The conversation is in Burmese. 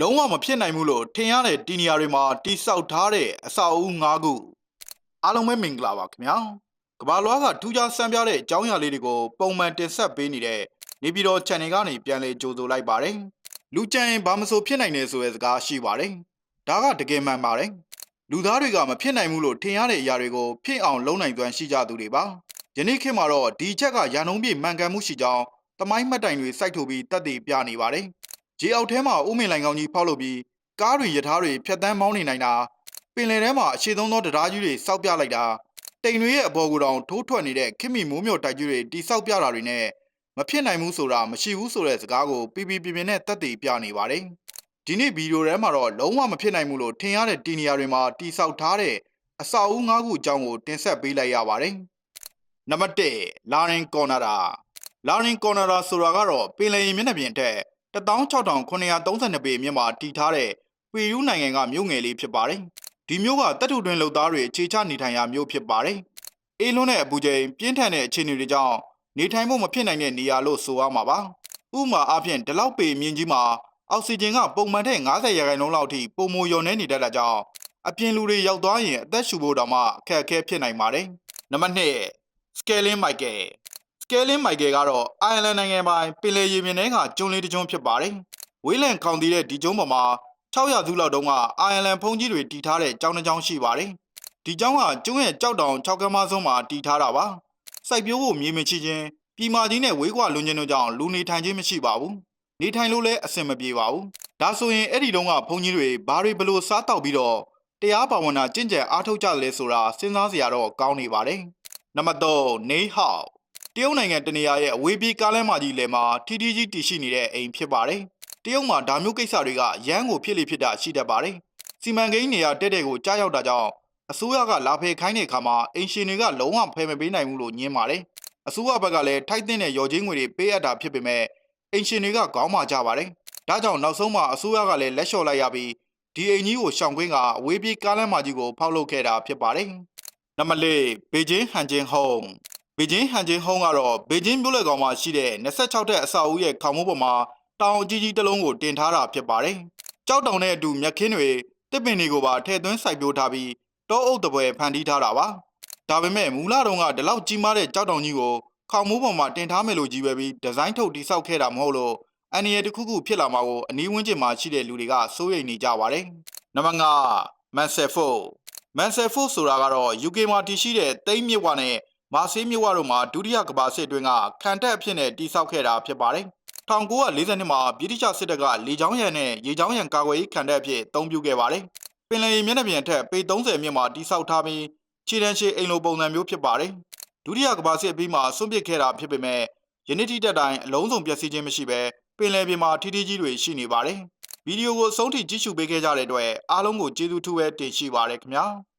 လုံးဝမဖြစ်နိုင်ဘူးလို့ထင်ရတဲ့တီနီယာတွေမှာတိဆောက်ထားတဲ့အဆောက်အဦ၅ခုအားလုံးပဲမင်္ဂလာပါခင်ဗျာကမ္ဘာလွှားကထူးခြားဆန်းပြတဲ့အကြောင်းအရာလေးတွေကိုပုံမှန်တင်ဆက်ပေးနေတဲ့နေပြည်တော် channel ကနေပြန်လည်ကြိုဆိုလိုက်ပါတယ်လူကြံရင်ဘာမဆိုဖြစ်နိုင်တယ်ဆိုတဲ့စကားရှိပါတယ်ဒါကတကယ်မှန်ပါတယ်လူသားတွေကမဖြစ်နိုင်ဘူးလို့ထင်ရတဲ့အရာတွေကိုဖြစ်အောင်လုပ်နိုင်သွမ်းရှိကြသူတွေပါယနေ့ခေတ်မှာတော့ဒီအချက်ကရာနှုန်းပြည့်မှန်ကန်မှုရှိကြောင်းသမိုင်းမှတ်တိုင်တွေစိုက်ထုတ်ပြီးတက်တည်ပြနေပါတယ် ဂျေအောက်ထဲမှာဥမင်လိုင်ကောင်းကြီးဖောက်လုပ်ပြီးကားတွေရထားတွေဖြတ်တန်းမောင်းနေနိုင်တာပင်လယ်ထဲမှာအခြေသုံးသောတရားကြီးတွေစောက်ပြလိုက်တာတိမ်တွေရဲ့အပေါ်ကိုယ်တောင်ထိုးထွက်နေတဲ့ခင်မီမိုးမြော်တိုက်ကြီးတွေတိစောက်ပြတာတွေနဲ့မဖြစ်နိုင်ဘူးဆိုတာမရှိဘူးဆိုတဲ့စကားကိုပြပြပြပြနဲ့တက်တည်ပြနေပါတယ်ဒီနေ့ဗီဒီယိုထဲမှာတော့လုံးဝမဖြစ်နိုင်ဘူးလို့ထင်ရတဲ့တီနီယာတွေမှာတိစောက်ထားတဲ့အဆောက်အဦ၅ခုအကြောင်းကိုတင်ဆက်ပေးလိုက်ရပါတယ်နံပါတ်1လာရင်ကော်နာတာလာရင်ကော်နာတာဆိုတာကတော့ပင်လယ်ရင်မျက်နှာပြင်ထက် 16932ပေအမြင့်မှာတည်ထားတဲ့ပီရူးနိုင်ငံကမြို့ငယ်လေးဖြစ်ပါတယ်။ဒီမြို့ကတပ်ထုတွင်လုပ်သားတွေအခြေချနေထိုင်ရာမြို့ဖြစ်ပါတယ်။အေးလွန်းတဲ့အပူချိန်ပြင်းထန်တဲ့အခြေအနေတွေကြောင့်နေထိုင်ဖို့မဖြစ်နိုင်တဲ့နေရာလို့ဆိုရမှာပါ။ဥပမာအားဖြင့်ဒီလောက်ပေမြင့်ကြီးမှာအောက်ဆီဂျင်ကပုံမှန်ထက်90ရာခိုင်နှုန်းလောက်ထိပုံမလျော်နေနေတတ်တာကြောင့်အပြင်လူတွေရောက်သွားရင်အသက်ရှူဖို့တောင်မှအခက်အခဲဖြစ်နိုင်ပါတယ်။နံပါတ်2 Scaling Michael စကဲလင်းမိုက်ကယ်ကတော့အိုင်ယာလန်နိုင်ငံပိုင်ပင်လယ်ရေပြင်ထဲကကျွန်းလေးတစ်ကျွန်းဖြစ်ပါတယ်။ဝေးလံခေါင်တည်တဲ့ဒီကျွန်းပေါ်မှာ600စုလောက်တုန်းကအိုင်ယာလန်ဖုန်ကြီးတွေတည်ထားတဲ့ကျောင်းတစ်ကျောင်းရှိပါတယ်။ဒီကျောင်းကကျွန်းရဲ့ကြောက်တောင်6ကမ်းမဆုံးမှာတည်ထားတာပါ။စိုက်ပျိုးဖို့မြေမချခြင်းပြည်မာကြီးနဲ့ဝေးကွာလွန်ကျင်တို့ကြောင့်လူနေထိုင်ခြင်းမရှိပါဘူး။နေထိုင်လို့လည်းအဆင်မပြေပါဘူး။ဒါဆိုရင်အဲ့ဒီတုန်းကဖုန်ကြီးတွေဘာတွေဘလို့စားတောက်ပြီးတော့တရားပါဝင်တာကျင့်ကြံအားထုတ်ကြလဲဆိုတာစဉ်းစားစရာတော့ကောင်းနေပါတယ်။နံပါတ်3နေဟောက် တရုတ်နိုင်ငံတနေရာရဲ့အဝေးပြေးကားလမ်းမကြီးလယ်မှာထီထီကြီးတည်ရှိနေတဲ့အိမ်ဖြစ်ပါတယ်။တရုတ်မှာဒါမျိုးကိစ္စတွေကရမ်းကိုဖြစ်လေဖြစ်တာရှိတတ်ပါတယ်။စီမံကိန်းနေရာတက်တဲ့ကိုကြားရောက်တာကြောင့်အစိုးရကလာဖယ်ခိုင်းတဲ့အခါမှာအင်ရှင်တွေကလုံးဝဖယ်မပေးနိုင်ဘူးလို့ညင်းပါတယ်။အစိုးရဘက်ကလည်းထိုက်တဲ့ရော်ချင်းငွေတွေပေးအပ်တာဖြစ်ပေမဲ့အင်ရှင်တွေကခေါင်းမာကြပါတယ်။ဒါကြောင့်နောက်ဆုံးမှာအစိုးရကလည်းလက်လျှော့လိုက်ရပြီးဒီအိမ်ကြီးကိုရှောင်ကွင်းကအဝေးပြေးကားလမ်းမကြီးကိုဖောက်လုပ်ခဲ့တာဖြစ်ပါတယ်။နံပါတ်၄ဘေကျင်းဟန်ဂျင်ဟုံး ဘေကျင်းဟန်ဂျင်ဟုံးကတော့ဘေကျင်းမြို့လက်ကောင်မှာရှိတဲ့26တက်အဆောက်အဦရဲ့ခေါင်မိုးပေါ်မှာတောင်အကြီးကြီးတစ်လုံးကိုတင်ထားတာဖြစ်ပါတယ်။ကြောက်တောင်နဲ့အတူမြက်ခင်းတွေတစ်ပင်တွေကိုပါထည့်သွင်းစိုက်ပျိုးထားပြီးတောအုပ်တပွဲဖန်တီးထားတာပါ။ဒါပေမဲ့မူလတုန်းကဒီလောက်ကြီးမားတဲ့ကြောက်တောင်ကြီးကိုခေါင်မိုးပေါ်မှာတင်ထားမယ်လို့ကြီးပဲပြီးဒီဇိုင်းထုတ်တိစောက်ခဲ့တာမဟုတ်လို့အန်ရီယတစ်ခုခုဖြစ်လာမှာကိုအနီးဝန်းကျင်မှာရှိတဲ့လူတွေကစိုးရိမ်နေကြပါတယ်။နံပါတ်5မန်ဆယ်ဖို့မန်ဆယ်ဖို့ဆိုတာကတော့ UK မှာတည်ရှိတဲ့တိမ်မြစ်ဝနဲ့ မာဆေးမြစ်ဝတို့မှာဒုတိယကမ္ဘာစစ်အတွင်းကခံတပ်အဖြစ်နဲ့တိစောက်ခဲ့တာဖြစ်ပါတယ်။1940နှစ်မှာဗြိတိရှစစ်တပ်ကလေကြောင်းရန်နဲ့ရေကြောင်းရန်ကာကွယ်ရေးခံတပ်အဖြစ်အသုံးပြုခဲ့ပါတယ်။ပင်လယ်ရေမျက်နှာပြင်ထက်ပေ30မြင့်မှာတိစောက်ထားပြီးခြေတန်းရှိအိမ်လိုပုံစံမျိုးဖြစ်ပါတယ်။ဒုတိယကမ္ဘာစစ်အပြီးမှာဆွန့်ပစ်ခဲ့တာဖြစ်ပေမဲ့ယနေ့ထိတက်တိုင်းအလုံးစုံပျက်စီးခြင်းမရှိဘဲပင်လယ်ပြင်မှာထီးထီးကြီးတွေရှိနေပါတယ်။ဗီဒီယိုကိုအဆုံးထိကြည့်ရှုပေးခဲ့ကြတဲ့အတွက်အားလုံးကိုကျေးဇူးထူးပဲတင်ရှိပါရခင်ဗျာ။